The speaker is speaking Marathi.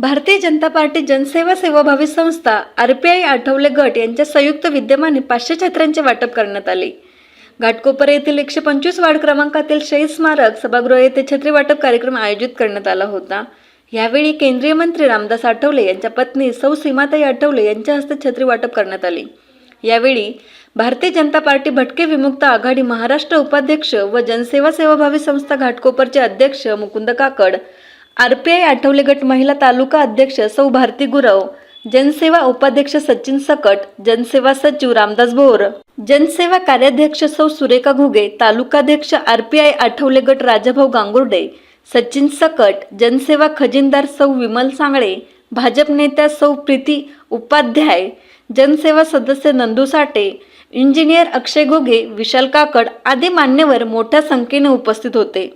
भारतीय जनता पार्टी जनसेवा सेवाभावी संस्था आर पी आय आठवले गट यांच्या संयुक्त विद्यमाने पाचशे छत्र्यांचे वाटप करण्यात आले. घाटकोपर येथील एकशे पंचवीस वार्ड क्रमांकातील शहीद स्मारक सभागृह येथे छत्री वाटप कार्यक्रम आयोजित करण्यात आला होता. यावेळी केंद्रीय मंत्री रामदास आठवले यांच्या पत्नी सौ सीमाताई आठवले यांच्या हस्ते छत्री वाटप करण्यात आले. यावेळी भारतीय जनता पार्टी भटके विमुक्त आघाडी महाराष्ट्र उपाध्यक्ष व जनसेवा सेवाभावी संस्था घाटकोपरचे अध्यक्ष मुकुंद काकड आर पी आय आठवले गट महिला तालुका अध्यक्ष सौ भारती गुरव जनसेवा उपाध्यक्ष सचिन सकट जनसेवा सचिव रामदास भोर. जनसेवा कार्याध्यक्ष सौ सुरेखा घुगे तालुकाध्यक्ष आर पी आय आठवले गट राजाभाऊ गांगुर्डे सचिन सकट जनसेवा खजिनदार सौ विमल सांगळे भाजप नेत्या सौ प्रीती उपाध्याय जनसेवा सदस्य नंदू साठे इंजिनियर अक्षय घोगे विशाल काकड आदी मान्यवर मोठ्या संख्येने उपस्थित होते.